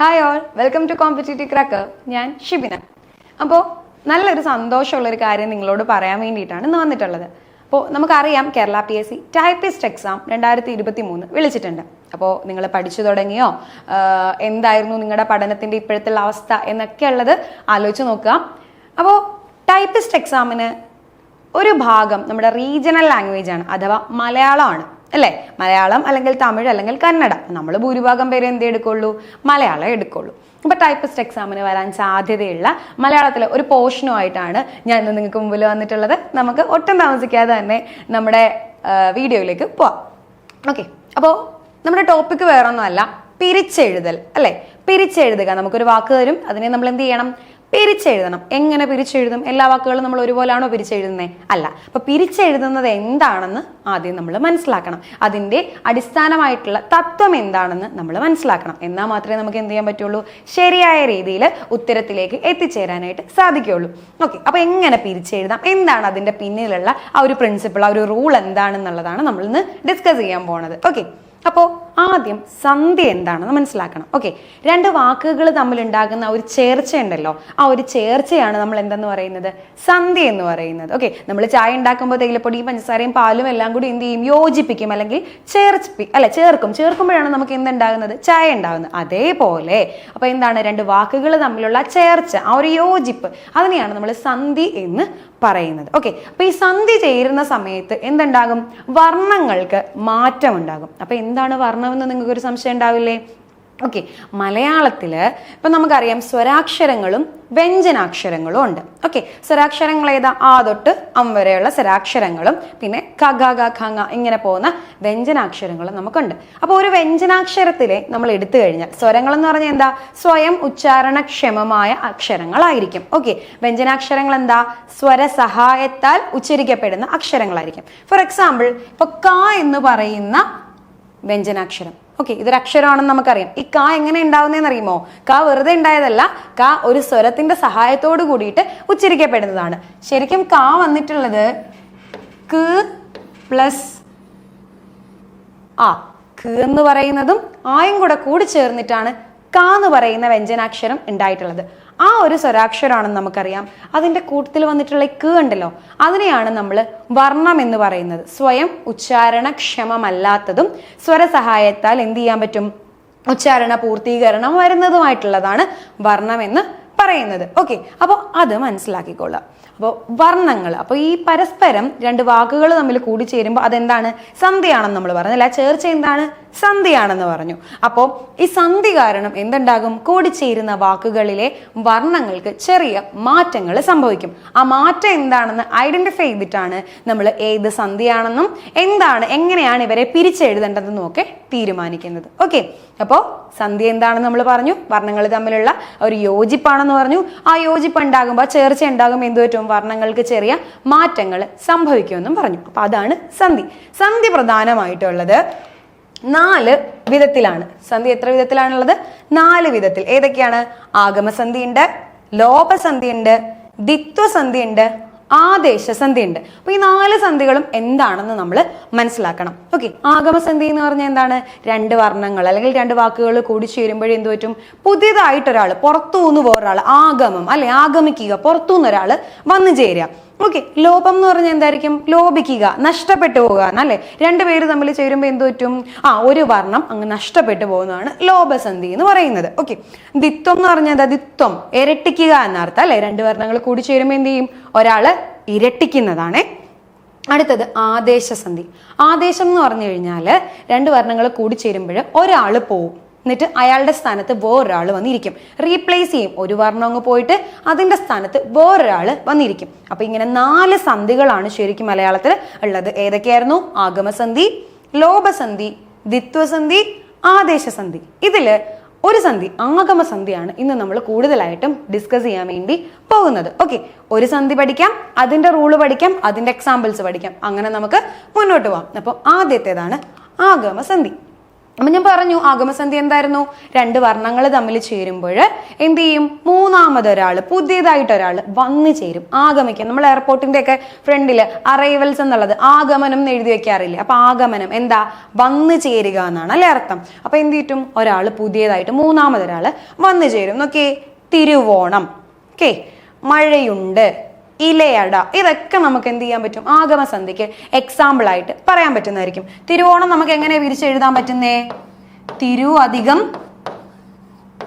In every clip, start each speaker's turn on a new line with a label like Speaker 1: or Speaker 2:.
Speaker 1: Hi all welcome to competitive cracker ഞാൻ ഷിബിന. അപ്പോൾ നല്ലൊരു സന്തോഷമുള്ള ഒരു കാര്യം നിങ്ങളോട് പറയാൻ വേണ്ടിയിട്ടാണ് ഇന്ന് വന്നിട്ടുള്ളത്. അപ്പോൾ നമുക്കറിയാം Kerala P S C typist exam രണ്ടായിരത്തി ഇരുപത്തി മൂന്ന് വിളിച്ചിട്ടുണ്ട്. അപ്പോൾ നിങ്ങൾ പഠിച്ചു തുടങ്ങിയോ? എന്തായിരുന്നു നിങ്ങളുടെ പഠനത്തിന്റെ ഇപ്പോഴത്തെ അവസ്ഥ എന്നൊക്കെ ഉള്ളത് ആലോചിച്ച് നോക്കുക. അപ്പോൾ ടൈപ്പിസ്റ്റ് എക്സാമിന് ഒരു ഭാഗം നമ്മുടെ റീജിയണൽ ലാംഗ്വേജ് ആണ് അഥവാ മലയാളമാണ്. അല്ലേ? മലയാളം അല്ലെങ്കിൽ തമിഴ് അല്ലെങ്കിൽ കന്നഡ. നമ്മൾ ഭൂരിഭാഗം പേര് എന്ത് എടുക്കുള്ളൂ? മലയാളം എടുക്കുള്ളൂ. അപ്പൊ ടൈപ്പിസ്റ്റ് എക്സാമിന് വരാൻ സാധ്യതയുള്ള മലയാളത്തിലെ ഒരു പോർഷനുമായിട്ടാണ് ഞാൻ ഇന്ന് നിങ്ങൾക്ക് മുമ്പിൽ വന്നിട്ടുള്ളത്. നമുക്ക് ഒട്ടും താമസിക്കാതെ തന്നെ നമ്മുടെ വീഡിയോയിലേക്ക് പോവാം. ഓക്കെ അപ്പോൾ നമ്മുടെ ടോപ്പിക്ക് വേറൊന്നുമല്ല. പിരിച്ചെഴുതൽ. അല്ലേ? പിരിച്ചെഴുതുക. നമുക്കൊരു വാക്ക് തരും. അതിനെ നമ്മൾ എന്ത് ചെയ്യണം? പിരിച്ചെഴുതണം. എങ്ങനെ പിരിച്ചെഴുതും? എല്ലാ വാക്കുകളും നമ്മൾ ഒരുപോലാണോ പിരിച്ചെഴുതുന്നത് അല്ല. അപ്പൊ പിരിച്ചെഴുതുന്നത് എന്താണെന്ന് ആദ്യം നമ്മൾ മനസ്സിലാക്കണം. അതിന്റെ അടിസ്ഥാനമായിട്ടുള്ള തത്വം എന്താണെന്ന് നമ്മൾ മനസ്സിലാക്കണം. എന്നാൽ മാത്രമേ നമുക്ക് എന്ത് ചെയ്യാൻ പറ്റുള്ളൂ? ശരിയായ രീതിയിൽ ഉത്തരത്തിലേക്ക് എത്തിച്ചേരാനായിട്ട് സാധിക്കുകയുള്ളൂ. ഓക്കെ. അപ്പൊ എങ്ങനെ പിരിച്ചെഴുതാം? എന്താണ് അതിന്റെ പിന്നിലുള്ള ആ ഒരു പ്രിൻസിപ്പിൾ ആ ഒരു റൂൾ എന്താണെന്നുള്ളതാണ് നമ്മൾ ഇന്ന് ഡിസ്കസ് ചെയ്യാൻ പോണത്. ഓക്കെ. അപ്പോൾ ആദ്യം സന്ധ്യ എന്താണെന്ന് മനസ്സിലാക്കണം. ഓക്കെ രണ്ട് വാക്കുകൾ തമ്മിൽ ഉണ്ടാകുന്ന ഒരു ചേർച്ച ഉണ്ടല്ലോ. ആ ഒരു ചേർച്ചയാണ് നമ്മൾ എന്തെന്ന് പറയുന്നത്? സന്ധ്യ എന്ന് പറയുന്നത്. ഓക്കെ നമ്മൾ ചായ ഉണ്ടാക്കുമ്പോൾ തേയിലപ്പൊടിയും പഞ്ചസാരയും പാലും എല്ലാം കൂടി എന്ത് ചെയ്യും? യോജിപ്പിക്കും അല്ലെങ്കിൽ ചേർച്ചി അല്ല ചേർക്കും. ചേർക്കുമ്പോഴാണ് നമുക്ക് എന്തുണ്ടാകുന്നത്? ചായ ഉണ്ടാകുന്നത്. അതേപോലെ. അപ്പോൾ എന്താണ്? രണ്ട് വാക്കുകൾ തമ്മിലുള്ള ചേർച്ച ആ ഒരു യോജിപ്പ് അതിനെയാണ് നമ്മൾ സന്ധി എന്ന് പറയുന്നത്. ഓക്കെ അപ്പൊ ഈ സന്ധി ചേരുന്ന സമയത്ത് എന്തുണ്ടാകും? വർണങ്ങൾക്ക് മാറ്റം ഉണ്ടാകും അപ്പൊ എന്താണ് വർണമെന്ന് നിങ്ങൾക്ക് ഒരു സംശയം ഉണ്ടാവില്ലേ? ഓക്കെ മലയാളത്തിൽ ഇപ്പം നമുക്കറിയാം സ്വരാക്ഷരങ്ങളും വ്യഞ്ജനാക്ഷരങ്ങളും ഉണ്ട്. ഓക്കെ സ്വരാക്ഷരങ്ങൾ ഏതാ? ആ തൊട്ട് അം വരെയുള്ള സ്വരാക്ഷരങ്ങളും പിന്നെ ഗ ഖ ങ ഇങ്ങനെ പോകുന്ന വ്യഞ്ജനാക്ഷരങ്ങളും നമുക്കുണ്ട്. അപ്പോൾ ഒരു വ്യഞ്ജനാക്ഷരത്തിലെ നമ്മൾ എടുത്തു കഴിഞ്ഞാൽ സ്വരങ്ങൾ എന്ന് പറഞ്ഞാൽ എന്താ? സ്വയം ഉച്ചാരണക്ഷമമായ അക്ഷരങ്ങളായിരിക്കും. ഓക്കെ വ്യഞ്ജനാക്ഷരങ്ങൾ എന്താ? സ്വരസഹായത്താൽ ഉച്ചരിക്കപ്പെടുന്ന അക്ഷരങ്ങളായിരിക്കും. ഫോർ എക്സാമ്പിൾ ഇപ്പൊ ക എന്ന് പറയുന്ന വ്യഞ്ജനാക്ഷരം. ഓക്കെ ഇതൊരു അക്ഷരമാണെന്ന് നമുക്കറിയാം. ഈ കാ എങ്ങനെ ഉണ്ടാവുന്നതെന്ന് അറിയുമോ കാ വെറുതെ ഉണ്ടായതല്ല കാ ഒരു സ്വരത്തിന്റെ സഹായത്തോട് കൂടിയിട്ട് ഉച്ചരിക്കപ്പെടുന്നതാണ്. ശരിക്കും കാ വന്നിട്ടുള്ളത് ക് പ്ലസ് ആ ക് എന്ന് പറയുന്നതും ആയും കൂടെ കൂടി ചേർന്നിട്ടാണ് കാ എന്ന് പറയുന്ന വ്യഞ്ജനാക്ഷരം ഉണ്ടായിട്ടുള്ളത്. ആ ഒരു സ്വരാക്ഷരാണെന്ന് നമുക്കറിയാം. അതിന്റെ കൂട്ടത്തിൽ വന്നിട്ടുള്ള ക് ഉണ്ടല്ലോ അതിനെയാണ് നമ്മൾ വർണം എന്ന് പറയുന്നത്. സ്വയം ഉച്ചാരണക്ഷമമല്ലാത്തതും സ്വരസഹായത്താൽ എന്ത് ചെയ്യാൻ പറ്റും? ഉച്ചാരണ പൂർത്തീകരണം വരുന്നതുമായിട്ടുള്ളതാണ് വർണം എന്ന് പറയുന്നത്. ഓക്കെ അപ്പോൾ അത് മനസ്സിലാക്കിക്കൊള്ളാം അപ്പോൾ വർണങ്ങൾ. അപ്പോൾ ഈ പരസ്പരം രണ്ട് വാക്കുകൾ തമ്മിൽ കൂടിച്ചേരുമ്പോൾ അതെന്താണ്? സന്ധിയാണെന്ന് നമ്മൾ പറഞ്ഞു അല്ല? ചേർച്ച എന്താണ്? സന്ധിയാണെന്ന് പറഞ്ഞു. അപ്പോൾ ഈ സന്ധി കാരണം എന്തുണ്ടാകും? കൂടിച്ചേരുന്ന വാക്കുകളിലെ വർണങ്ങൾക്ക് ചെറിയ മാറ്റങ്ങൾ സംഭവിക്കും. ആ മാറ്റം എന്താണെന്ന് ഐഡന്റിഫൈ ചെയ്തിട്ടാണ് നമ്മൾ ഏത് സന്ധിയാണെന്നും എന്താണ് എങ്ങനെയാണ് ഇവരെ പിരിച്ചെഴുതേണ്ടതെന്നും ഒക്കെ തീരുമാനിക്കുന്നത്. ഓക്കെ അപ്പോൾ സന്ധി എന്താണെന്ന് നമ്മൾ പറഞ്ഞു. വർണങ്ങൾ തമ്മിലുള്ള ഒരു യോജിപ്പാണെന്ന് പറഞ്ഞു. ആ യോജിപ്പ് ഉണ്ടാകുമ്പോൾ ചേർച്ച ഉണ്ടാകുമ്പോൾ എന്ത് പറ്റും? വർണങ്ങൾക്ക് ചെറിയ മാറ്റങ്ങൾ സംഭവിക്കുമെന്നും പറഞ്ഞു. അപ്പൊ അതാണ് സന്ധി. സന്ധി പ്രധാനമായിട്ടുള്ളത് നാല് വിധത്തിലാണ്. സന്ധി എത്ര വിധത്തിലാണുള്ളത്? നാല് വിധത്തിൽ. ഏതൊക്കെയാണ്? ആഗമസന്ധി ഉണ്ട് ലോപസന്ധി ഉണ്ട് ദിത്വസന്ധി ഉണ്ട് ആദേശസന്ധി ഉണ്ട് അപ്പൊ ഈ നാല് സന്ധികളും എന്താണെന്ന് നമ്മൾ മനസ്സിലാക്കണം. ഓക്കെ ആഗമസന്ധി എന്ന് പറഞ്ഞാൽ എന്താണ്? രണ്ട് വർണങ്ങൾ അല്ലെങ്കിൽ രണ്ട് വാക്കുകൾ കൂടി ചേരുമ്പോഴേ എന്ത് പറ്റും? പുതിയതായിട്ട് ഒരാൾ പുറത്തുനിന്ന് വേറൊരാൾ ആഗമം അല്ലെ? ആഗമിക്കുക പുറത്തുനിന്ന് ഒരാൾ വന്നു ചേരുക. ഓക്കെ ലോപം എന്ന് പറഞ്ഞാൽ എന്തായിരിക്കും? ലോപിക്കുക നഷ്ടപ്പെട്ടു പോകുക എന്നല്ലേ രണ്ടുപേര് തമ്മിൽ ചേരുമ്പോൾ എന്ത് പറ്റും? ആ ഒരു വർണം അങ്ങ് നഷ്ടപ്പെട്ടു പോകുന്നതാണ് ലോപസന്ധി എന്ന് പറയുന്നത്. ഓക്കെ ദിത്വം എന്ന് പറഞ്ഞാൽ എന്താ? ദിത്വം ഇരട്ടിക്കുക എന്നർത്ഥം അല്ലെ? രണ്ട് വർണങ്ങൾ കൂടി ചേരുമ്പോൾ എന്ത് ചെയ്യും? ഒരാൾ ഇരട്ടിക്കുന്നതാണേ. അടുത്തത് ആദേശസന്ധി. ആദേശം എന്ന് പറഞ്ഞു കഴിഞ്ഞാൽ രണ്ട് വർണങ്ങൾ കൂടി ചേരുമ്പോൾ ഒരാൾ പോവും. എന്നിട്ട് അയാളുടെ സ്ഥാനത്ത് വേറൊരാൾ വന്നിരിക്കും. റീപ്ലേസ് ചെയ്യും. ഒരു വർണം അങ്ങ് പോയിട്ട് അതിന്റെ സ്ഥാനത്ത് വേറൊരാൾ വന്നിരിക്കും. അപ്പോൾ ഇങ്ങനെ നാല് സന്ധികളാണ് ശരിക്കും മലയാളത്തിൽ ഉള്ളത്. ഏതൊക്കെയായിരുന്നു? ആഗമസന്ധി ലോപസന്ധി ദിത്വസന്ധി ആദേശസന്ധി. ഇതിൽ ഒരു സന്ധി ആഗമസന്ധിയാണ് ഇന്ന് നമ്മൾ കൂടുതലായിട്ടും ഡിസ്കസ് ചെയ്യാൻ വേണ്ടി പോകുന്നത്. ഓക്കെ ഒരു സന്ധി പഠിക്കാം അതിന്റെ റൂൾ പഠിക്കാം അതിന്റെ എക്സാമ്പിൾസ് പഠിക്കാം. അങ്ങനെ നമുക്ക് മുന്നോട്ട് പോകാം അപ്പോൾ ആദ്യത്തേതാണ് ആഗമസന്ധി. അപ്പം ഞാൻ പറഞ്ഞു ആഗമസന്ധി എന്തായിരുന്നു? രണ്ട് വർണങ്ങൾ തമ്മിൽ ചേരുമ്പോൾ എന്ത് ചെയ്യും? മൂന്നാമതൊരാൾ പുതിയതായിട്ട് ഒരാൾ വന്ന് ചേരും. ആഗമിക്കും. നമ്മൾ എയർപോർട്ടിന്റെ ഒക്കെ ഫ്രണ്ടിൽ അറൈവൽസ് എന്നുള്ളത് ആഗമനം എന്ന് എഴുതി വെക്കാറില്ല? അപ്പൊ ആഗമനം എന്താ? വന്നു ചേരുക എന്നാണ് അല്ലെ അർത്ഥം. അപ്പൊ എന്ത് ചെയ്യും ഒരാൾ പുതിയതായിട്ട് മൂന്നാമതൊരാൾ വന്നു ചേരും. നോക്കേ തിരുവോണം. ഓക്കെ മഴയുണ്ട്. ഇലയട. ഇതൊക്കെ നമുക്ക് എന്ത് ചെയ്യാൻ പറ്റും? ആഗമസന്ധിക്ക് എക്സാമ്പിൾ ആയിട്ട് പറയാൻ പറ്റുന്നതായിരിക്കും. തിരുവോണം നമുക്ക് എങ്ങനെ വിരിച്ചെഴുതാൻ പറ്റുന്നേ? തിരു അധികം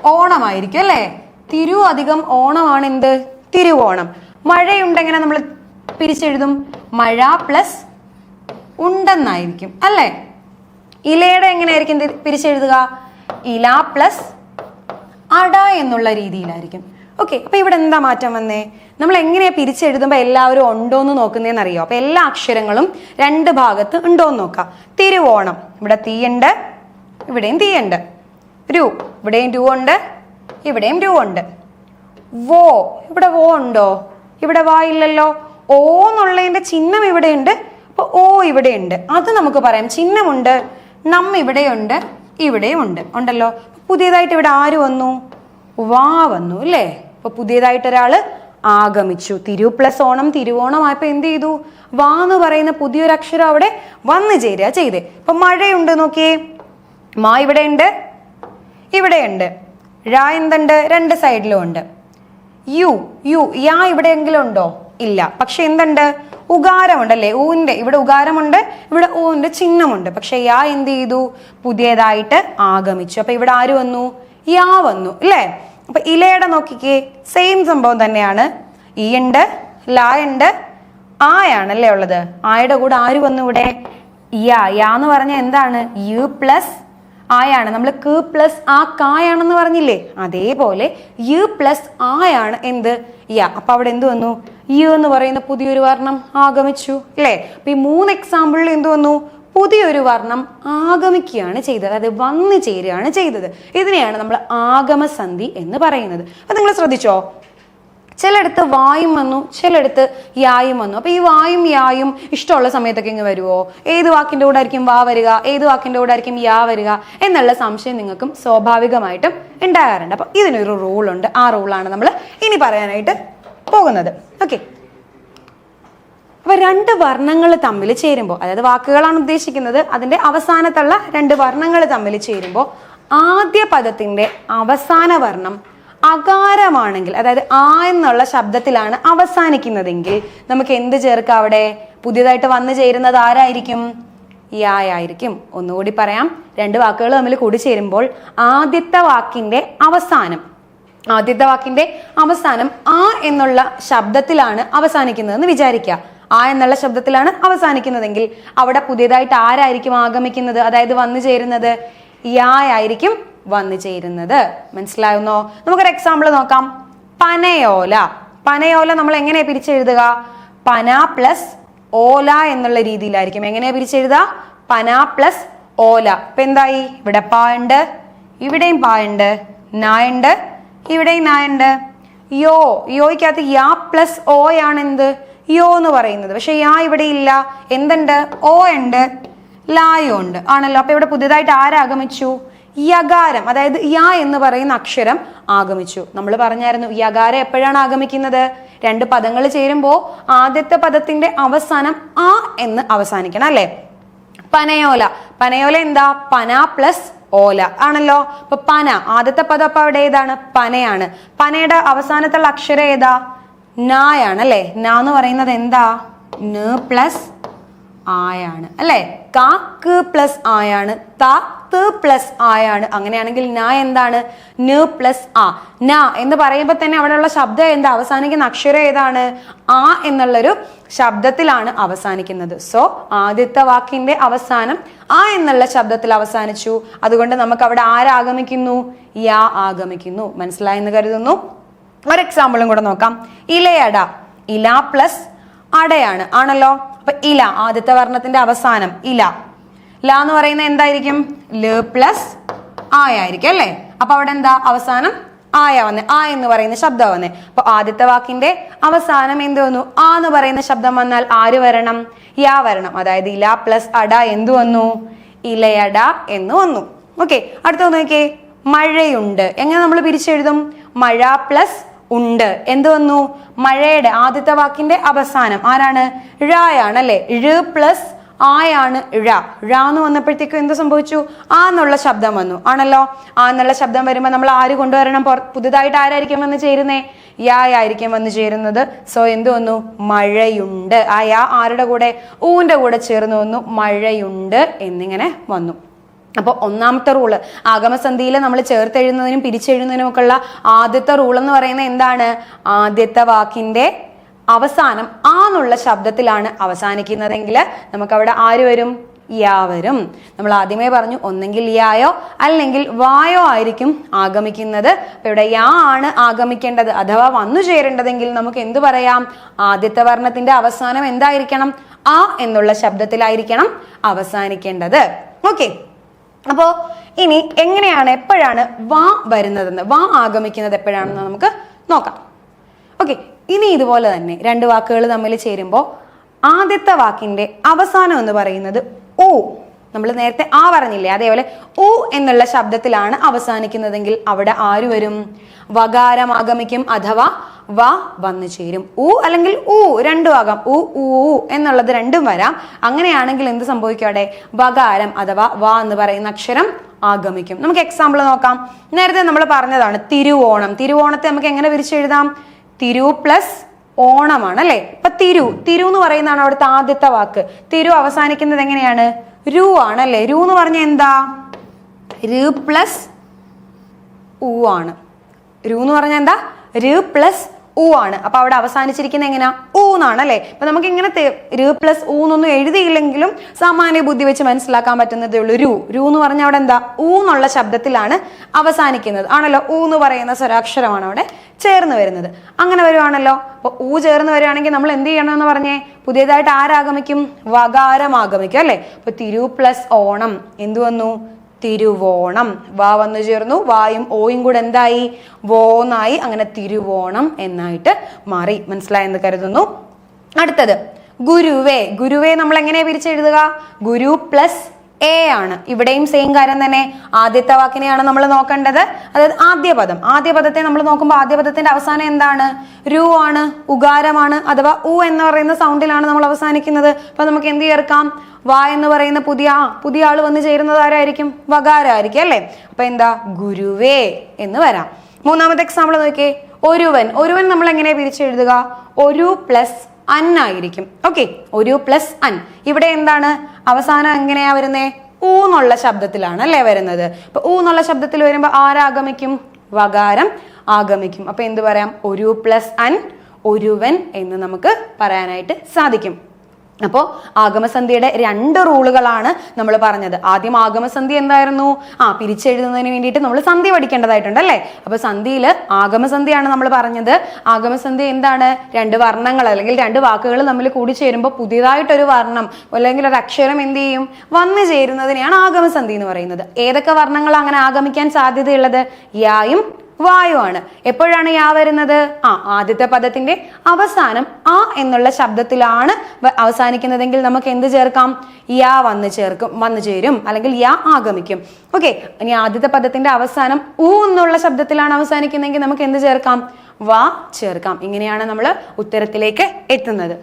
Speaker 1: ഓണമായിരിക്കും അല്ലേ? തിരു അധികം ഓണമാണ് എന്ത്? തിരുവോണം. മഴയുണ്ടെങ്ങനെ നമ്മൾ പിരിച്ചെഴുതും? മഴ പ്ലസ് ഉണ്ടെന്നായിരിക്കും അല്ലേ? ഇലയുടെ എങ്ങനെയായിരിക്കും പിരിച്ചെഴുതുക? ഇല പ്ലസ് അട എന്നുള്ള രീതിയിലായിരിക്കും. ഓക്കെ അപ്പൊ ഇവിടെ എന്താ മാറ്റം വന്നേ? നമ്മൾ എങ്ങനെയാ പിരിച്ചെഴുതുമ്പോൾ എല്ലാവരും ഉണ്ടോ എന്ന് നോക്കുന്നതെന്ന് അറിയോ അപ്പൊ എല്ലാ അക്ഷരങ്ങളും രണ്ട് ഭാഗത്ത് ഉണ്ടോ എന്ന് നോക്കാം. തിരുവോണം ഇവിടെ തീയുണ്ട് ഇവിടെയും തീയുണ്ട്. രു ഇവിടെയും രു ഉണ്ട് ഇവിടെയും രു ഉണ്ട്. വോ ഇവിടെ വോ ഉണ്ടോ? ഇവിടെ വാ ഇല്ലല്ലോ. ഓ എന്നുള്ളതിന്റെ ചിഹ്നം ഇവിടെയുണ്ട് അപ്പൊ ഓ ഇവിടെയുണ്ട്. അത് നമുക്ക് പറയാം ചിഹ്നമുണ്ട് നം ഇവിടെയുണ്ട് ഇവിടെയും ഉണ്ട് ഉണ്ടല്ലോ പുതിയതായിട്ട് ഇവിടെ ആര് വന്നു? വാ വന്നു അല്ലേ? അപ്പൊ പുതിയതായിട്ട് ഒരാൾ ആഗമിച്ചു. തിരു പ്ലസ് ഓണം തിരുവോണമായപ്പോ എന്ത് ചെയ്തു? വാ എന്ന് പറയുന്ന പുതിയൊരു അക്ഷരം അവിടെ വന്നു ചേരുക ചെയ്തേ. ഇപ്പൊ മഴയുണ്ട് നോക്കിയേ. മാ ഇവിടെ ഉണ്ട് ഇവിടെയുണ്ട്. ഴ എന്തുണ്ട്? രണ്ട് സൈഡിലും ഉണ്ട്. യു യു യാ ഇവിടെയെങ്കിലും ഉണ്ടോ? ഇല്ല. പക്ഷെ എന്തുണ്ട്? ഉകാരമുണ്ടല്ലേ ഊന്റെ ഇവിടെ ഉകാരമുണ്ട് ഇവിടെ ഊന്റെ ചിഹ്നമുണ്ട്. പക്ഷെ യാ എന്ത് ചെയ്തു? പുതിയതായിട്ട് ആഗമിച്ചു. അപ്പൊ ഇവിടെ ആര് വന്നു? യാ വന്നു അല്ലേ? അപ്പൊ ഇലയുടെ നോക്കിക്കേ സെയിം സംഭവം തന്നെയാണ്. ഈ ഉണ്ട് ലാ ഉണ്ട് ആയാണല്ലേ ഉള്ളത്? ആയുടെ കൂടെ ആര് വന്നു ഇവിടെ? യാ യാ എന്ന് പറഞ്ഞാൽ എന്താണ്? യു പ്ലസ് ആയാണ് നമ്മൾ ക് പ്ലസ് ആ കായാണെന്ന് പറഞ്ഞില്ലേ? അതേപോലെ യു പ്ലസ് ആയാണ് എന്ത്? യാ. അപ്പൊ അവിടെ എന്ത് വന്നു? യു എന്ന് പറയുന്ന പുതിയൊരു വർണം ആഗമിച്ചു അല്ലേ? അപ്പൊ ഈ മൂന്ന് എക്സാമ്പിളിൽ എന്ത് വന്നു? പുതിയൊരു വർണം ആഗമിക്കുകയാണ് ചെയ്തത്. അതായത് വന്നു ചേരുകയാണ് ചെയ്തത്. ഇതിനെയാണ് നമ്മൾ ആഗമസന്ധി എന്ന് പറയുന്നത്. അത് നിങ്ങൾ ശ്രദ്ധിച്ചോ? ചിലയിടത്ത് വായും വന്നു ചിലയിടത്ത് യായും വന്നു. അപ്പൊ ഈ വായും യായും ഇഷ്ടമുള്ള സമയത്തൊക്കെ ഇങ്ങ് വരുമോ ഏത് വാക്കിന്റെ കൂടെ ആയിരിക്കും വാ വരിക? ഏത് വാക്കിന്റെ കൂടെ ആയിരിക്കും യാ വരിക? എന്നുള്ള സംശയം നിങ്ങൾക്കും സ്വാഭാവികമായിട്ടും ഉണ്ടാകാറുണ്ട്. അപ്പൊ ഇതിനൊരു റൂൾ ഉണ്ട്. ആ റൂളാണ് നമ്മൾ ഇനി പറയാനായിട്ട് പോകുന്നത്. ഓക്കെ അപ്പൊ രണ്ട് വർണങ്ങൾ തമ്മിൽ ചേരുമ്പോൾ അതായത് വാക്കുകളാണ് ഉദ്ദേശിക്കുന്നത് അതിന്റെ അവസാനത്തുള്ള രണ്ട് വർണങ്ങൾ തമ്മിൽ ചേരുമ്പോൾ ആദ്യ പദത്തിന്റെ അവസാന വർണം അകാരമാണെങ്കിൽ അതായത് ആ എന്നുള്ള ശബ്ദത്തിലാണ് അവസാനിക്കുന്നതെങ്കിൽ നമുക്ക് എന്ത് ചേർക്കാം അവിടെ? പുതിയതായിട്ട് വന്നു ചേരുന്നത് ആരായിരിക്കും? യായായിരിക്കും ഒന്നുകൂടി പറയാം. രണ്ട് വാക്കുകൾ തമ്മിൽ കൂടി ചേരുമ്പോൾ ആദ്യത്തെ വാക്കിന്റെ അവസാനം ആദ്യത്തെ വാക്കിന്റെ അവസാനം ആ എന്നുള്ള ശബ്ദത്തിലാണ് അവസാനിക്കുന്നതെന്ന് വിചാരിക്കുക. ആ എന്നുള്ള ശബ്ദത്തിലാണ് അവസാനിക്കുന്നതെങ്കിൽ അവിടെ പുതിയതായിട്ട് ആരായിരിക്കും ആഗമിക്കുന്നത്? അതായത് വന്നു ചേരുന്നത് യായിരിക്കും വന്നു ചേരുന്നത്. മനസ്സിലാവുന്നോ? നമുക്കൊരു എക്സാമ്പിൾ നോക്കാം. പനയോല. പനയോല നമ്മൾ എങ്ങനെയാ പിരിച്ചെഴുതുക? പന പ്ലസ് ഓല എന്നുള്ള രീതിയിലായിരിക്കും. എങ്ങനെയാ പിരിച്ചെഴുതുക? പന പ്ലസ് ഓല. ഇപ്പൊ എന്തായി? ഇവിടെ പായുണ്ട് ഇവിടെയും പായുണ്ട് നായുണ്ട് ഇവിടെയും നായുണ്ട് യോ യോയ്ക്കകത്ത് യാ പ്ലസ് ഓ ആണ് എന്ത്? യോ എന്ന് പറയുന്നത്. പക്ഷെ യാ ഇവിടെ ഇല്ല. എന്തുണ്ട്? ഓ ഉണ്ട്. ലായോ ഉണ്ട്. ആണല്ലോ. അപ്പൊ ഇവിടെ പുതിയതായിട്ട് ആരാഗമിച്ചു യകാരം അതായത് യാ എന്ന് പറയുന്ന അക്ഷരം ആഗമിച്ചു. നമ്മൾ പറഞ്ഞായിരുന്നു യകാരം എപ്പോഴാണ് ആഗമിക്കുന്നത്? രണ്ട് പദങ്ങൾ ചേരുമ്പോൾ ആദ്യത്തെ പദത്തിന്റെ അവസാനം ആ എന്ന് അവസാനിക്കണം അല്ലേ? പനയോല. പനയോല എന്താ? പന പ്ലസ് ഓല. ആണല്ലോ. അപ്പൊ പന. ആദ്യത്തെ പദം അപ്പൊ അവിടെ ഏതാണ്? പനയാണ്. പനയുടെ അവസാനത്തുള്ള അക്ഷരം ഏതാ? നായാണ് അല്ലേ നാ എന്ന് പറയുന്നത് എന്താ? ന പ്ലസ് ആയാണ്. അല്ലെ? കാക്ക് ക്ക് പ്ലസ് ആയാണ്. താത്ത് പ്ലസ് ആയാണ്. അങ്ങനെയാണെങ്കിൽ ന എന്താണ്? ന പ്ലസ് ആ. ന എന്ന് പറയുമ്പോൾ തന്നെ അവിടെയുള്ള ശബ്ദം എന്താ? അവസാനിക്കുന്ന അക്ഷരം ഏതാണ്? ആ എന്നുള്ളൊരു ശബ്ദത്തിലാണ് അവസാനിക്കുന്നത്. സോ ആദ്യത്തെ വാക്കിന്റെ അവസാനം ആ എന്നുള്ള ശബ്ദത്തിൽ അവസാനിച്ചു. അതുകൊണ്ട് നമുക്ക് അവിടെ ആരാഗമിക്കുന്നു? യാ ആഗമിക്കുന്നു. മനസ്സിലായെന്ന് കരുതുന്നു? ഒരു എക്സാമ്പിളും കൂടെ നോക്കാം. ഇലയട ഇല പ്ലസ് അടയാണ് ആണല്ലോ? അപ്പൊ ഇല ആദ്യത്തെ വർണത്തിന്റെ അവസാനം ഇല. ല എന്ന് പറയുന്നത് എന്തായിരിക്കും? ല പ്ലസ് ആയായിരിക്കും അല്ലേ? അപ്പൊ അവിടെ എന്താ? അവസാനം ആയ വന്നേ. ആ എന്ന് പറയുന്ന ശബ്ദം വന്നേ. അപ്പൊ ആദ്യത്തെ വാക്കിന്റെ അവസാനം എന്ത് വന്നു? ആ എന്ന് പറയുന്ന ശബ്ദം വന്നാൽ ആര് വരണം? യാ വരണം. അതായത് ഇല പ്ലസ് അട എന്തു വന്നു? ഇലയട എന്ന് വന്നു. ഓക്കെ. അടുത്ത നോക്കിയേ. മഴയുണ്ട്. എങ്ങനെ നമ്മൾ പിരിച്ചെഴുതും? മഴ പ്ലസ് ഉണ്ട്. എന്ത് വന്നു? മഴയുടെ ആദ്യത്തെ വാക്കിന്റെ അവസാനം. ആരാണ്? ഴായാണ് അല്ലെ ഴ പ്ലസ് ആയാണ് ഴ. ഴ എന്ന് വന്നപ്പോഴത്തേക്കും എന്ത് സംഭവിച്ചു? ആ എന്നുള്ള ശബ്ദം വന്നു. ആണല്ലോ? ആ എന്നുള്ള ശബ്ദം വരുമ്പോൾ നമ്മൾ ആര് കൊണ്ടുവരണം? പുതുതായിട്ട് ആരായിരിക്കും വന്ന് ചേരുന്നേ? യാ ആയിരിക്കും വന്ന് ചേരുന്നത്. സോ എന്ത് വന്നു? മഴയുണ്ട്. ആ യാ ആരുടെ കൂടെ? ഊന്റെ കൂടെ ചേർന്ന് വന്നു. മഴയുണ്ട് എന്നിങ്ങനെ വന്നു. അപ്പോൾ ഒന്നാമത്തെ റൂൾ. ആഗമസന്ധിയിൽ നമ്മൾ ചേർത്തെഴുതുന്നതിനും പിരിച്ചെഴുതുന്നതിനും ഒക്കെ ഉള്ള ആദ്യത്തെ റൂൾ എന്ന് പറയുന്നത് എന്താണ്? ആദ്യത്തെ വാക്കിന്റെ അവസാനം ആന്നുള്ള ശബ്ദത്തിലാണ് അവസാനിക്കുന്നതെങ്കിൽ നമുക്കവിടെ ആര് വരും? യാ വരും. നമ്മൾ ആദ്യമേ പറഞ്ഞു ഒന്നെങ്കിൽ യായോ അല്ലെങ്കിൽ വായോ ആയിരിക്കും ആഗമിക്കുന്നത്. അപ്പൊ ഇവിടെ യാ ആണ് ആഗമിക്കേണ്ടത്. അഥവാ വന്നു ചേരേണ്ടതെങ്കിൽ നമുക്ക് എന്തു പറയാം? ആദ്യത്തെ വർണത്തിന്റെ അവസാനം എന്തായിരിക്കണം? ആ എന്നുള്ള ശബ്ദത്തിലായിരിക്കണം അവസാനിക്കേണ്ടത്. ഓക്കെ. അപ്പോ ഇനി എങ്ങനെയാണ് എപ്പോഴാണ് വാ വരുന്നതെന്ന്? വാ ആഗമിക്കുന്നത് എപ്പോഴാണെന്ന് നമുക്ക് നോക്കാം. ഓക്കെ ഇനി ഇതുപോലെ തന്നെ രണ്ട് വാക്കുകൾ തമ്മിൽ ചേരുമ്പോൾ ആദ്യത്തെ വാക്കിന്റെ അവസാനം എന്ന് പറയുന്നത് ഓ. നമ്മൾ നേരത്തെ ആ പറഞ്ഞില്ലേ അതേപോലെ ഉ എന്നുള്ള ശബ്ദത്തിലാണ് അവസാനിക്കുന്നതെങ്കിൽ അവിടെ ആര് വരും? വകാരമാഗമിക്കും അഥവാ വ വന്നു ചേരും. ഉ അല്ലെങ്കിൽ ഉ രണ്ടും ആകാം. ഉ ഊ എന്നുള്ളത് രണ്ടും വരാം. അങ്ങനെയാണെങ്കിൽ എന്ത് സംഭവിക്കും അവിടെ? വകാരം അഥവാ വ എന്ന് പറയുന്ന അക്ഷരം ആഗമിക്കും. നമുക്ക് എക്സാമ്പിൾ നോക്കാം. നേരത്തെ നമ്മൾ പറഞ്ഞതാണ് തിരുവോണം. തിരുവോണത്തെ നമുക്ക് എങ്ങനെ വിരിച്ചെഴുതാം തിരു പ്ലസ് ഓണമാണ് അല്ലെ? ഇപ്പൊ തിരു തിരു എന്ന് പറയുന്നതാണ് അവിടുത്തെ ആദ്യത്തെ വാക്ക്. തിരു അവസാനിക്കുന്നത് എങ്ങനെയാണ്? രു ആണല്ലേ? രു എന്ന് പറഞ്ഞാൽ എന്താ? രു പ്ലസ് ഊ ആണ്. രു എന്ന് പറഞ്ഞാൽ എന്താ? രു പ്ലസ് ഊ ആണ്. അപ്പൊ അവിടെ അവസാനിച്ചിരിക്കുന്നത് എങ്ങനെയാ ഊ എന്നാണ് അല്ലെ? അപ്പൊ നമുക്ക് ഇങ്ങനെ രു പ്ലസ് ഊ എന്നൊന്നും എഴുതിയില്ലെങ്കിലും സാമാന്യ ബുദ്ധി വെച്ച് മനസ്സിലാക്കാൻ പറ്റുന്നതേ ഉള്ളൂ. രു. രു എന്ന് പറഞ്ഞാൽ അവിടെ എന്താ? ഊ എന്നുള്ള ശബ്ദത്തിലാണ് അവസാനിക്കുന്നത്. ആണല്ലോ? ഊ എന്ന് പറയുന്ന സ്വരാക്ഷരമാണ് അവിടെ ചേർന്ന് വരുന്നത്. അങ്ങനെ വരുവാണല്ലോ? അപ്പൊ ഊ ചേർന്ന് വരുവാണെങ്കിൽ നമ്മൾ എന്ത് ചെയ്യണം എന്ന് പറഞ്ഞേ? പുതിയതായിട്ട് ആരാഗമിക്കും? വകാരം ആഗമിക്കും അല്ലെ? അപ്പൊ തിരു പ്ലസ് ഓണം. എന്തു വന്നു? തിരുവോണം. വാ വന്നു ചേർന്നു. വായും ഓയും കൂടെ എന്തായി? വോന്നായി. അങ്ങനെ തിരുവോണം എന്നായിട്ട് മാറി. മനസ്സിലായെന്ന് കരുതുന്നു. അടുത്തത് ഗുരുവേ. ഗുരുവേ നമ്മൾ എങ്ങനെയാ പിരിച്ചെഴുതുക? ഗുരു പ്ലസ് എ ആണ്. ഇവിടെയും സെയിം കാര്യം തന്നെ. ആദ്യത്തെ വാക്കിനെയാണ് നമ്മൾ നോക്കേണ്ടത്. അതായത് ആദ്യ പദം ആദ്യ പദത്തെ നമ്മൾ നോക്കുമ്പോൾ ആദ്യ പദത്തിന്റെ അവസാനം എന്താണ്? രു ആണ് ഉകാരമാണ് അഥവാ ഉ എന്ന് പറയുന്ന സൗണ്ടിലാണ് നമ്മൾ അവസാനിക്കുന്നത്. അപ്പൊ നമുക്ക് എന്ത് ചേർക്കാം? വാ എന്ന് പറയുന്ന പുതിയ ആ പുതിയ ആൾ വന്ന് ചേരുന്നത് ആരായിരിക്കും? വകാരായിരിക്കും അല്ലേ? അപ്പൊ എന്താ? ഗുരുവേ എന്ന് വരാം. മൂന്നാമത്തെ എക്സാമ്പിൾ നോക്കിയേ. ഒരുവൻ. ഒരുവൻ നമ്മൾ എങ്ങനെയാ പിരിച്ചെഴുതുക? ഒരു പ്ലസ് അൻ ആയിരിക്കും. ഓക്കെ ഒരു പ്ലസ് അൻ. ഇവിടെ എന്താണ്? അവസാനം എങ്ങനെയാ വരുന്നേ? ഊ എന്നുള്ള ശബ്ദത്തിലാണ് അല്ലേ വരുന്നത്? അപ്പൊ ഊ എന്നുള്ള ശബ്ദത്തിൽ വരുമ്പോൾ ആരാഗമിക്കും വകാരം ആഗമിക്കും. അപ്പൊ എന്ത് പറയാം? ഒരു പ്ലസ് അൻ ഒരുവൻ എന്ന് നമുക്ക് പറയാനായിട്ട് സാധിക്കും. അപ്പോൾ ആഗമസന്ധിയുടെ രണ്ട് റൂളുകളാണ് നമ്മൾ പറഞ്ഞത്. ആദ്യം ആഗമസന്ധി എന്തായിരുന്നു? ആ പിരിച്ചെഴുതുന്നതിന് വേണ്ടിയിട്ട് നമ്മൾ സന്ധി പഠിക്കേണ്ടതായിട്ടുണ്ട് അല്ലേ? അപ്പൊ സന്ധിയിൽ ആഗമസന്ധിയാണ് നമ്മൾ പറഞ്ഞത്. ആഗമസന്ധി എന്താണ്? രണ്ട് വർണങ്ങൾ അല്ലെങ്കിൽ രണ്ട് വാക്കുകൾ തമ്മിൽ കൂടി ചേരുമ്പോൾ പുതിയതായിട്ടൊരു വർണം അല്ലെങ്കിൽ ഒരു അക്ഷരം എന്ത് ചെയ്യും? വന്നു ചേരുന്നതിനെയാണ് ആഗമസന്ധി എന്ന് പറയുന്നത്. ഏതൊക്കെ വർണങ്ങൾ അങ്ങനെ ആഗമിക്കാൻ സാധ്യതയുള്ളത്? യായും വായുവാണ്. എപ്പോഴാണ് യാ വരുന്നത്? ആ ആദ്യത്തെ പദത്തിന്റെ അവസാനം ആ എന്നുള്ള ശബ്ദത്തിലാണ് അവസാനിക്കുന്നതെങ്കിൽ നമുക്ക് എന്ത് ചേർക്കാം? യാ വന്ന് ചേർക്കും വന്നു ചേരും അല്ലെങ്കിൽ യാ ആഗമിക്കും. ഓക്കെ ഇനി ആദ്യത്തെ പദത്തിന്റെ അവസാനം ഊ എന്നുള്ള ശബ്ദത്തിലാണ് അവസാനിക്കുന്നതെങ്കിൽ നമുക്ക് എന്ത് ചേർക്കാം? വാ ചേർക്കാം. ഇങ്ങനെയാണ് നമ്മൾ ഉത്തരത്തിലേക്ക് എത്തുന്നത്.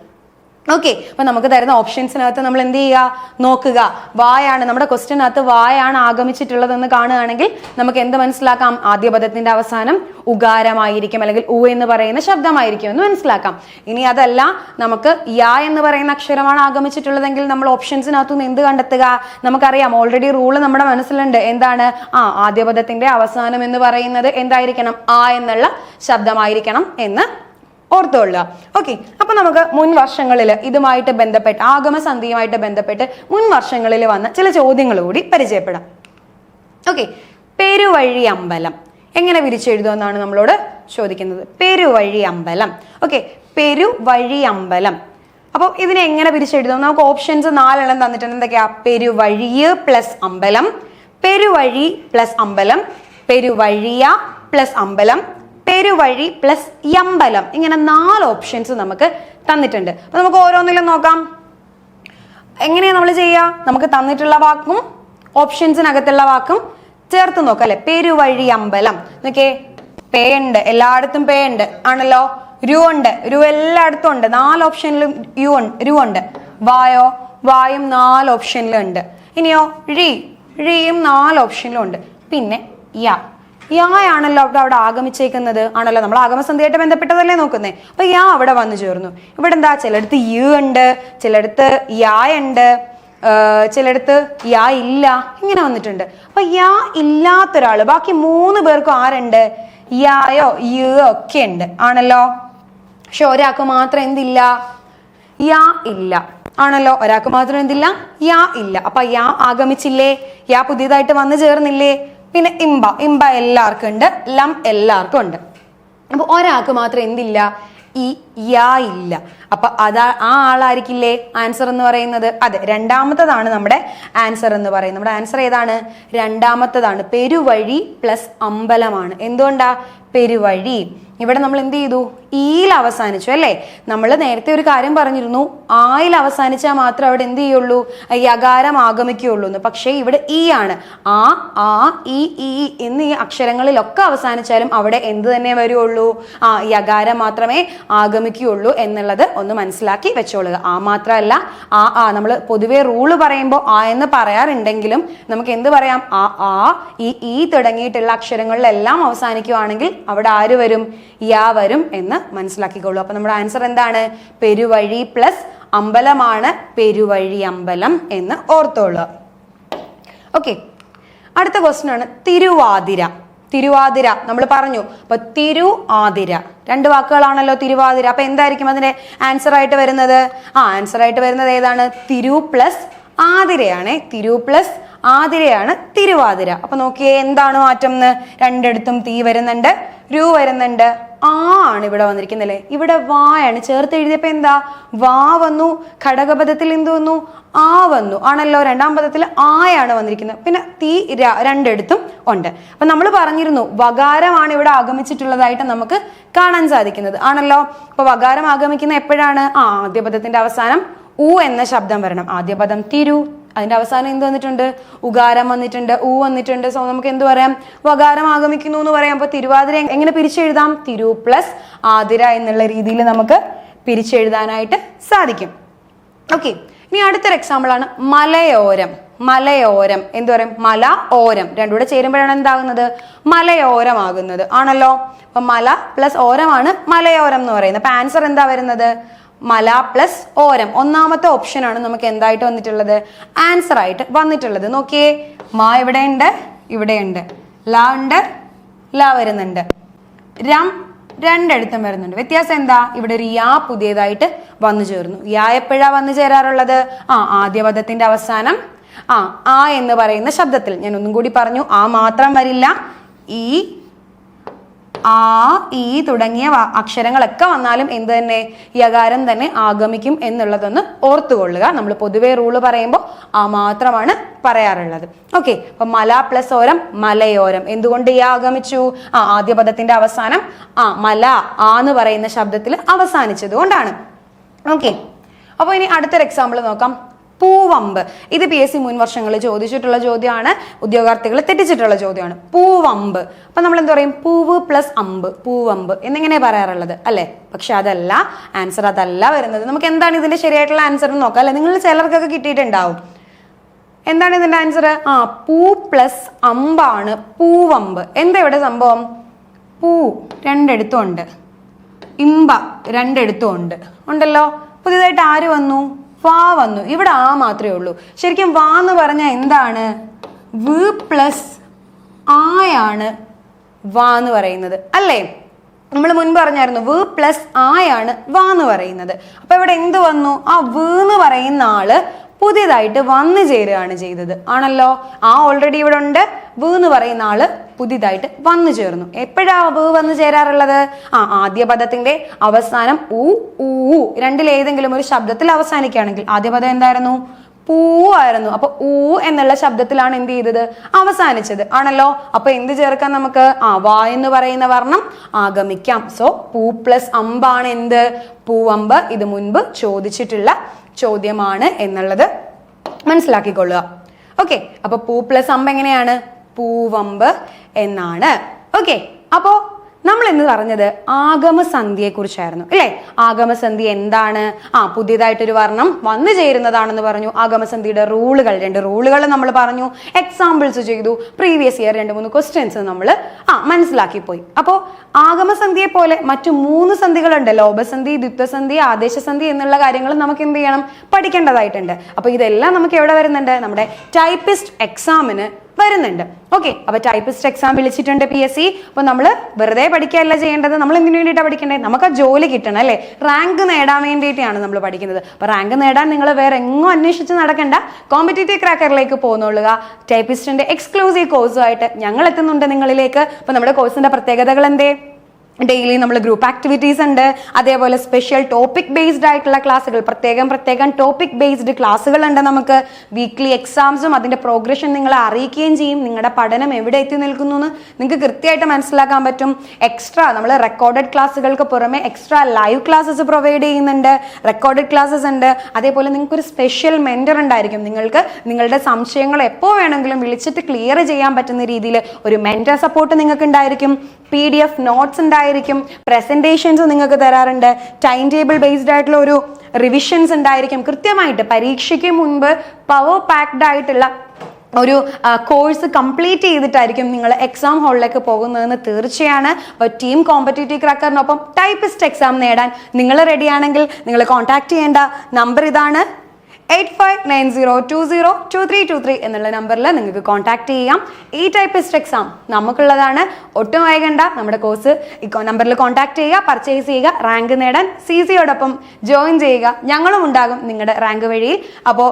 Speaker 1: ഓക്കെ അപ്പൊ നമുക്ക് തരുന്ന ഓപ്ഷൻസിനകത്ത് നമ്മൾ എന്ത് ചെയ്യുക? നോക്കുക. വായാണ് നമ്മുടെ ക്വസ്റ്റ്യനകത്ത് വായാണ് ആഗമിച്ചിട്ടുള്ളതെന്ന് കാണുകയാണെങ്കിൽ നമുക്ക് എന്ത് മനസ്സിലാക്കാം? ആദ്യ പദത്തിന്റെ അവസാനം ഉകാരമായിരിക്കും അല്ലെങ്കിൽ ഉ എന്ന് പറയുന്ന ശബ്ദമായിരിക്കും എന്ന് മനസ്സിലാക്കാം. ഇനി അതല്ല നമുക്ക് യാ എന്ന് പറയുന്ന അക്ഷരമാണ് ആഗമിച്ചിട്ടുള്ളതെങ്കിൽ നമ്മൾ ഓപ്ഷൻസിനകത്തുനിന്ന് എന്ത് കണ്ടെത്തുക? നമുക്കറിയാം ഓൾറെഡി റൂൾ നമ്മുടെ മനസ്സിലുണ്ട്. എന്താണ്? ആ ആദ്യ പദത്തിന്റെ അവസാനം എന്ന് പറയുന്നത് എന്തായിരിക്കണം? ആ എന്നുള്ള ശബ്ദമായിരിക്കണം എന്ന് ഓർത്തുകൊള്ളുക ഓക്കെ അപ്പൊ നമുക്ക് മുൻ വർഷങ്ങളിൽ ഇതുമായിട്ട് ബന്ധപ്പെട്ട് ആഗമസന്ധിയുമായിട്ട് ബന്ധപ്പെട്ട് മുൻ വർഷങ്ങളിൽ വന്ന ചില ചോദ്യങ്ങൾ കൂടി പരിചയപ്പെടാം. ഓക്കെ പെരുവഴി അമ്പലം. എങ്ങനെ വിരിച്ചെഴുതുമെന്നാണ് നമ്മളോട് ചോദിക്കുന്നത്. പെരുവഴി അമ്പലം. ഓക്കെ പെരുവഴി അമ്പലം. അപ്പോൾ ഇതിനെ എങ്ങനെ പിരിച്ചെഴുതും നമുക്ക് ഓപ്ഷൻസ് നാലെണ്ണം തന്നിട്ടുണ്ട്. എന്തൊക്കെയാ? പെരുവഴിയ് പ്ലസ് അമ്പലം പെരുവഴി പ്ലസ് അമ്പലം പെരുവഴിയ പ്ലസ് അമ്പലം പെരുവഴി പ്ലസ് യമ്പലം ഇങ്ങനെ നാല് ഓപ്ഷൻസ് നമുക്ക് തന്നിട്ടുണ്ട്. അപ്പൊ നമുക്ക് ഓരോന്നിലും നോക്കാം. എങ്ങനെയാ നമ്മൾ ചെയ്യുക നമുക്ക് തന്നിട്ടുള്ള വാക്കും ഓപ്ഷൻസിനകത്തുള്ള വാക്കും ചേർത്ത് നോക്കാം അല്ലെ? പെരുവഴി അമ്പലം. നോക്കേ പേ ഉണ്ട്. എല്ലായിടത്തും പേ ഉണ്ട്. ആണല്ലോ? രു ഉണ്ട്. രു എല്ലായിടത്തും ഉണ്ട്. നാല് ഓപ്ഷനിലും യു ഉണ്ട്. രു ഉണ്ട്. വായോ? വായും നാല് ഓപ്ഷനിലും ഉണ്ട്. ഇനിയോ ഴി. ഴിയും നാല് ഓപ്ഷനിലും ഉണ്ട്. പിന്നെ യ. യാ ആണല്ലോ അവിടെ അവിടെ ആഗമിച്ചേക്കുന്നത്. ആണല്ലോ നമ്മൾ ആഗമസന്ധിയായിട്ട് ബന്ധപ്പെട്ടതല്ലേ നോക്കുന്നേ? അപ്പൊ യാ അവിടെ വന്നു ചേർന്നു. ഇവിടെ എന്താ? ചിലടത്ത് യു ഉണ്ട് ചിലടത്ത് യാ ഉണ്ട് ചിലടത്ത് യാ ഇല്ല ഇങ്ങനെ വന്നിട്ടുണ്ട്. അപ്പൊ യാ ഇല്ലാത്തൊരാൾ ബാക്കി മൂന്ന് പേർക്കും ആരുണ്ട്? യായോ യു ഒക്കെ ഉണ്ട്. ആണല്ലോ? പക്ഷെ ഒരാൾക്ക് മാത്രം എന്തില്ല? യാ ഇല്ല. ആണല്ലോ? ഒരാൾക്ക് മാത്രം എന്തില്ല? യാ ഇല്ല. അപ്പൊ യാ ആഗമിച്ചില്ലേ? യാ പുതിയതായിട്ട് വന്നു ചേർന്നില്ലേ? പിന്നെ ഇമ്പ. ഇമ്പ എല്ലാവർക്കും ഉണ്ട്. ലം എല്ലാവർക്കും ഉണ്ട്. അപ്പൊ ഒരാൾക്ക് മാത്രം എന്തില്ല? ഈ യാ ഇല്ല. അപ്പൊ അതാ ആ ആളായിരിക്കില്ലേ ആൻസർ എന്ന് പറയുന്നത്? അതെ രണ്ടാമത്തതാണ് നമ്മുടെ ആൻസർ എന്ന് പറയുന്നത്. നമ്മുടെ ആൻസർ ഏതാണ്? രണ്ടാമത്തതാണ്. പെരുവഴി പ്ലസ് അമ്പലമാണ്. എന്തുകൊണ്ടാ? പെരുവഴി. ഇവിടെ നമ്മൾ എന്ത് ചെയ്തു? ഈയിൽ അവസാനിച്ചു അല്ലേ? നമ്മൾ നേരത്തെ ഒരു കാര്യം പറഞ്ഞിരുന്നു ആയിൽ അവസാനിച്ചാൽ മാത്രം അവിടെ എന്ത് ചെയ്യുള്ളൂ? യകാരം ആഗമിക്കുകയുള്ളൂ എന്ന്. പക്ഷേ ഇവിടെ ഈ ആണ്. ആ ആ ഈ ഈ എന്നീ അക്ഷരങ്ങളിലൊക്കെ അവസാനിച്ചാലും അവിടെ എന്ത് തന്നെ വരുള്ളൂ? ആ യകാരം മാത്രമേ ആഗമിക്കുകയുള്ളൂ എന്നുള്ളത് ഒന്ന് മനസ്സിലാക്കി വെച്ചോളുക. ആ മാത്രമല്ല ആ ആ നമ്മൾ പൊതുവെ റൂൾ പറയുമ്പോൾ ആ എന്ന് പറയാറുണ്ടെങ്കിലും നമുക്ക് എന്ത് പറയാം? ആ ആ ഈ ഈ തുടങ്ങിയിട്ടുള്ള അക്ഷരങ്ങളിലെല്ലാം അവസാനിക്കുകയാണെങ്കിൽ അവിടെ ആര് വരും? യാ വരും എന്ന് മനസ്സിലാക്കിക്കോളൂ. അപ്പൊ നമ്മുടെ ആൻസർ എന്താണ്? പെരുവഴി പ്ലസ് അമ്പലമാണ് പെരുവഴി അമ്പലം എന്ന് ഓർത്തോളൂ. ഓക്കെ അടുത്ത ക്വസ്റ്റ്യൻ ആണ്. തിരുവാതിര. തിരുവാതിര. നമ്മൾ പറഞ്ഞു. അപ്പൊ തിരു ആതിര രണ്ട് വാക്കുകളാണല്ലോ തിരുവാതിര. അപ്പൊ എന്തായിരിക്കും അതിന്റെ ആൻസർ ആയിട്ട് വരുന്നത്? ആ ആൻസർ ആയിട്ട് വരുന്നത് ഏതാണ്? തിരു പ്ലസ് ആതിരയാണേ തിരു പ്ലസ് ആതിരയാണ് തിരുവാതിര. അപ്പൊ നോക്കിയേ എന്താണ് മാറ്റം എന്ന്? രണ്ടിടത്തും തീ വരുന്നുണ്ട് രു വരുന്നുണ്ട് ആ ആണ് ഇവിടെ വന്നിരിക്കുന്നല്ലേ ഇവിടെ വായാണ് ചേർത്ത് എഴുതിയപ്പോ എന്താ? വാ വന്നു ഘടകപദത്തിൽ എന്ത് വന്നു? ആ വന്നു. ആണല്ലോ രണ്ടാം പദത്തിൽ ആയാണ് വന്നിരിക്കുന്നത്. പിന്നെ തീ രണ്ടിടത്തും ഉണ്ട്. അപ്പൊ നമ്മൾ പറഞ്ഞിരുന്നു വകാരമാണ് ഇവിടെ ആഗമിച്ചിട്ടുള്ളതായിട്ട് നമുക്ക് കാണാൻ സാധിക്കുന്നത്. ആണല്ലോ? അപ്പൊ വകാരം ആഗമിക്കുന്ന എപ്പോഴാണ്? ആ ആദ്യ പദത്തിന്റെ അവസാനം ഉ എന്ന ശബ്ദം വരണം. ആദ്യ പദം തിരു അതിന്റെ അവസാനം എന്ത് വന്നിട്ടുണ്ട്? ഉകാരം വന്നിട്ടുണ്ട് ഊ വന്നിട്ടുണ്ട്. സോ നമുക്ക് എന്ത് പറയാം? വകാരം ആഗമിക്കുന്നു എന്ന് പറയാം. അപ്പൊ തിരുവാതിര എങ്ങനെ പിരിച്ചെഴുതാം? തിരു പ്ലസ് ആതിര എന്നുള്ള രീതിയിൽ നമുക്ക് പിരിച്ചെഴുതാനായിട്ട് സാധിക്കും. ഓക്കെ ഇനി അടുത്തൊരു എക്സാമ്പിൾ ആണ് മലയോരം. മലയോരം. എന്ത് പറയും? മല ഓരം. രണ്ടുകൂടെ ചേരുമ്പോഴാണ് എന്താകുന്നത്? മലയോരമാകുന്നത്. ആണല്ലോ? അപ്പൊ മല പ്ലസ് ഓരമാണ് മലയോരം എന്ന് പറയുന്നത്. അപ്പൊ ആൻസർ എന്താ വരുന്നത്? മല പ്ലസ് ഓരം. ഒന്നാമത്തെ ഓപ്ഷൻ ആണ് നമുക്ക് എന്തായിട്ട് വന്നിട്ടുള്ളത്? ആൻസർ ആയിട്ട് വന്നിട്ടുള്ളത്. നോക്കിയേ. മാ ഇവിടെയുണ്ട് ഇവിടെയുണ്ട് ല ഉണ്ട് ല വരുന്നുണ്ട്. രം രണ്ടിടത്തും വരുന്നുണ്ട്. വ്യത്യാസം എന്താ? ഇവിടെ ഒരു യാ പുതിയതായിട്ട് വന്നു ചേർന്നു. യാ എപ്പോഴാ വന്നു ചേരാറുള്ളത്? ആ ആദ്യ പദത്തിന്റെ അവസാനം. ആ ആ എന്ന് പറയുന്ന ശബ്ദത്തിൽ. ഞാൻ ഒന്നും കൂടി പറഞ്ഞു. ആ മാത്രം വരില്ല. ഈ ആ ഈ തുടങ്ങിയ അക്ഷരങ്ങളൊക്കെ വന്നാലും എന്ത് തന്നെ? യകാരം തന്നെ ആഗമിക്കും എന്നുള്ളതൊന്ന് ഓർത്തുകൊള്ളുക. നമ്മൾ പൊതുവേ റൂൾ പറയുമ്പോൾ ആ മാത്രമാണ് പറയാറുള്ളത്. ഓക്കെ അപ്പൊ മല പ്ലസ് ഓരം മലയോരം. എന്തുകൊണ്ട് ഈ ആഗമിച്ചു? ആ ആദ്യ പദത്തിന്റെ അവസാനം ആ മല ആ എന്ന് പറയുന്ന ശബ്ദത്തിൽ അവസാനിച്ചത് കൊണ്ടാണ്. ഓക്കെ അപ്പോൾ ഇനി അടുത്തൊരു എക്സാമ്പിൾ നോക്കാം. പൂവമ്പ്. ഇത് പി എസ് സി മുൻ വർഷങ്ങളിൽ ചോദിച്ചിട്ടുള്ള ചോദ്യമാണ്. ഉദ്യോഗാർത്ഥികൾ തെറ്റിച്ചിട്ടുള്ള ചോദ്യമാണ്. പൂവമ്പ്. അപ്പൊ നമ്മൾ എന്താ പറയും? പൂവ് പ്ലസ് അമ്പ് പൂവമ്പ് എന്നിങ്ങനെ പറയാറുള്ളത് അല്ലെ? പക്ഷെ അതല്ല ആൻസർ അതല്ല വരുന്നത്. നമുക്ക് എന്താണ് ഇതിന്റെ ശരിയായിട്ടുള്ള ആൻസർ എന്ന് നോക്കാം അല്ലെ? നിങ്ങൾ ചിലർക്കൊക്കെ കിട്ടിയിട്ടുണ്ടാവും. എന്താണ് ഇതിന്റെ ആൻസർ? ആ പൂ പ്ലസ് അമ്പാണ് പൂവമ്പ്. എന്താ ഇവിടെ സംഭവം? പൂ രണ്ടെടുത്തുണ്ട്. ഇമ്പ രണ്ടെടുത്തുണ്ട്. ഉണ്ട് ഉണ്ടല്ലോ? പുതിയതായിട്ട് ആര് വന്നു? വാ വന്നു. ഇവിടെ ആ മാത്രമേ ഉള്ളൂ. ശരിക്കും വാ എന്ന് പറഞ്ഞാൽ എന്താണ്? വ് പ്ലസ് ആയാണ് വാ എന്ന് പറയുന്നത്. അല്ലേ? നമ്മൾ മുൻപ് പറഞ്ഞായിരുന്നു വ് പ്ലസ് ആയാണ് വാ എന്ന് പറയുന്നത്. അപ്പൊ ഇവിടെ എന്ത് വന്നു? ആ വ് എന്ന് പറയുന്ന ആൾ പുതിയതായിട്ട് വന്നു ചേരുകയാണ് ചെയ്തത്. ആണല്ലോ? ആ ഓൾറെഡി ഇവിടെ ഉണ്ട്. വ് എന്ന് പറയുന്ന ആൾ പുതിയതായിട്ട് വന്നു ചേർന്നു. എപ്പോഴാ വ് വന്നു ചേരാറുള്ളത്? ആ ആദ്യ പദത്തിന്റെ അവസാനം ഉ ഊ രണ്ടിൽ ഏതെങ്കിലും ഒരു ശബ്ദത്തിൽ അവസാനിക്കുകയാണെങ്കിൽ ആദ്യ പദം എന്തായിരുന്നു? പൂ ആയിരുന്നു. അപ്പൊ ഊ എന്നുള്ള ശബ്ദത്തിലാണ് എന്ത് ചെയ്തത്? അവസാനിച്ചത്. ആണല്ലോ? അപ്പൊ എന്ത് ചേർക്കാം നമുക്ക്? ആ വാ എന്ന് പറയുന്ന വർണം ആഗമിക്കാം. സോ പൂ പ്ലസ് അമ്പാണ് എന്ത്? പൂവമ്പ് ഇത് മുൻപ് ചോദിച്ചിട്ടുള്ള ചോദ്യമാണ് എന്നുള്ളത് മനസ്സിലാക്കിക്കൊള്ളുക. ഓക്കെ അപ്പൊ പൂ പ്ലസ് അമ്പ് എങ്ങനെയാണ്? പൂവമ്പ് എന്നാണ്. ഓക്കെ അപ്പോ നമ്മൾ ഇന്ന് പറഞ്ഞത് ആഗമസന്ധിയെ കുറിച്ചായിരുന്നു അല്ലേ? ആഗമസന്ധി എന്താണ്? ആ പുതിയതായിട്ടൊരു വർണം വന്നു ചേരുന്നതാണെന്ന് പറഞ്ഞു. ആഗമസന്ധിയുടെ റൂളുകൾ രണ്ട് റൂളുകൾ നമ്മൾ പറഞ്ഞു. എക്സാമ്പിൾസ് ചെയ്തു. പ്രീവിയസ് ഇയർ രണ്ട് മൂന്ന് ക്വസ്റ്റ്യൻസ് നമ്മൾ ആ മനസ്സിലാക്കി പോയി അപ്പോൾ ആഗമസന്ധിയെ പോലെ മറ്റു മൂന്ന് സന്ധികളുണ്ട്. ലോഭസന്ധി ദ്വിത്വസന്ധി ആദേശസന്ധി എന്നുള്ള കാര്യങ്ങൾ നമുക്ക് എന്ത് ചെയ്യണം പഠിക്കേണ്ടതായിട്ടുണ്ട്. അപ്പോൾ ഇതെല്ലാം നമുക്ക് എവിടെ വരുന്നുണ്ട്? നമ്മുടെ ടൈപ്പിസ്റ്റ് എക്സാമിന് വരുന്നുണ്ട്. ഓക്കെ അപ്പൊ ടൈപ്പിസ്റ്റ് എക്സാം വിളിച്ചിട്ടുണ്ട് പി എസ് സി അപ്പൊ നമ്മൾ വെറുതെ പഠിക്കുകയല്ല ചെയ്യേണ്ടത്. നമ്മൾ എന്തിനു വേണ്ടിയിട്ടാണ് പഠിക്കേണ്ടത് നമുക്ക് ആ ജോലി കിട്ടണം അല്ലേ? റാങ്ക് നേടാൻ വേണ്ടിയിട്ടാണ് നമ്മൾ പഠിക്കുന്നത്. അപ്പൊ റാങ്ക് നേടാൻ നിങ്ങൾ വേറെ എങ്ങും അന്വേഷിച്ച് നടക്കേണ്ട. കോമ്പറ്റേറ്റീവ് ക്രാക്കറിലേക്ക് പോകുന്നുള്ളുക ടൈപ്പിസ്റ്റിന്റെ എക്സ്ക്ലൂസീവ് കോഴ്സുമായിട്ട് ഞങ്ങൾ എത്തുന്നുണ്ട് നിങ്ങളിലേക്ക്. അപ്പൊ നമ്മുടെ കോഴ്സിന്റെ പ്രത്യേകതകൾ എന്തേ? ഡെയിലി നമ്മൾ ഗ്രൂപ്പ് ആക്ടിവിറ്റീസ് ഉണ്ട്. അതേപോലെ സ്പെഷ്യൽ ടോപ്പിക് ബേസ്ഡ് ആയിട്ടുള്ള ക്ലാസ്സുകൾ. പ്രത്യേകം പ്രത്യേകം ടോപ്പിക് ബേസ്ഡ് ക്ലാസ്സുകൾ ഉണ്ട് നമുക്ക്. വീക്ക്ലി എക്സാംസും അതിന്റെ പ്രോഗ്രഷൻ നിങ്ങളെ അറിയിക്കുകയും ചെയ്യും. നിങ്ങളുടെ പഠനം എവിടെ എത്തി നിൽക്കുന്നു എന്ന് നിങ്ങൾക്ക് കൃത്യമായിട്ട് മനസ്സിലാക്കാൻ പറ്റും. എക്സ്ട്രാ നമ്മൾ റെക്കോർഡഡ് ക്ലാസ്സുകൾക്ക് പുറമെ എക്സ്ട്രാ ലൈവ് ക്ലാസ്സസ് പ്രൊവൈഡ് ചെയ്യുന്നുണ്ട്. റെക്കോർഡഡ് ക്ലാസ്സസ് ഉണ്ട്. അതേപോലെ നിങ്ങൾക്ക് ഒരു സ്പെഷ്യൽ മെന്റർ ഉണ്ടായിരിക്കും. നിങ്ങൾക്ക് നിങ്ങളുടെ സംശയങ്ങൾ എപ്പോൾ വേണമെങ്കിലും വിളിച്ചിട്ട് ക്ലിയർ ചെയ്യാൻ പറ്റുന്ന രീതിയിൽ ഒരു മെന്റർ സപ്പോർട്ട് നിങ്ങൾക്ക് ഉണ്ടായിരിക്കും. പി ഡി എഫ് നോട്ട്സ് ഉണ്ടായിരിക്കും. പ്രസന്റേഷൻസ് നിങ്ങൾക്ക് തരാറുണ്ട്. ടൈം ടേബിൾ ബേസ്ഡ് ആയിട്ടുള്ള ഒരു റിവിഷൻസ് ഉണ്ടായിരിക്കും. കൃത്യമായിട്ട് പരീക്ഷയ്ക്ക് മുൻപ് പവർ പാക്ഡ് ആയിട്ടുള്ള ഒരു കോഴ്സ് കംപ്ലീറ്റ് ചെയ്തിട്ടായിരിക്കും നിങ്ങൾ എക്സാം ഹാളിലേക്ക് പോകുന്നതെന്ന് തീർച്ചയാണ്. അപ്പോൾ ടീം കോമ്പറ്റേറ്റീവ് ക്രാക്കറിനൊപ്പം ടൈപ്പിസ്റ്റ് എക്സാം നേടാൻ നിങ്ങൾ റെഡിയാണെങ്കിൽ നിങ്ങൾ കോൺടാക്ട് ചെയ്യേണ്ട നമ്പർ ഇതാണ്. Eight five nine zero two zero two three two three എന്നുള്ള നമ്പറിൽ നിങ്ങൾക്ക് കോൺടാക്ട് ചെയ്യാം. ഈ ടൈപ്പിസ്റ്റ് എക്സാം നമുക്കുള്ളതാണ്. ഒട്ടും വൈകണ്ട. നമ്മുടെ കോഴ്സ് ഈ നമ്പറിൽ കോൺടാക്ട് ചെയ്യുക പർച്ചേസ് ചെയ്യുക റാങ്ക് നേടാൻ സി സിയോടൊപ്പം ജോയിൻ ചെയ്യുക. ഞങ്ങളും ഉണ്ടാകും നിങ്ങളുടെ റാങ്ക് വഴിയിൽ. അപ്പോൾ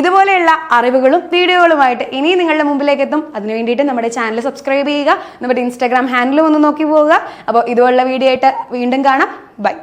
Speaker 1: ഇതുപോലെയുള്ള അറിവുകളും വീഡിയോകളുമായിട്ട് ഇനി നിങ്ങളുടെ മുമ്പിലേക്ക് എത്തും അതിനു വേണ്ടിയിട്ട് നമ്മുടെ ചാനൽ സബ്സ്ക്രൈബ് ചെയ്യുക. നമ്മുടെ ഇൻസ്റ്റാഗ്രാം ഹാൻഡിലും ഒന്ന് നോക്കി പോവുക. അപ്പോൾ ഇതുപോലുള്ള വീഡിയോ ആയിട്ട് വീണ്ടും കാണാം. ബൈ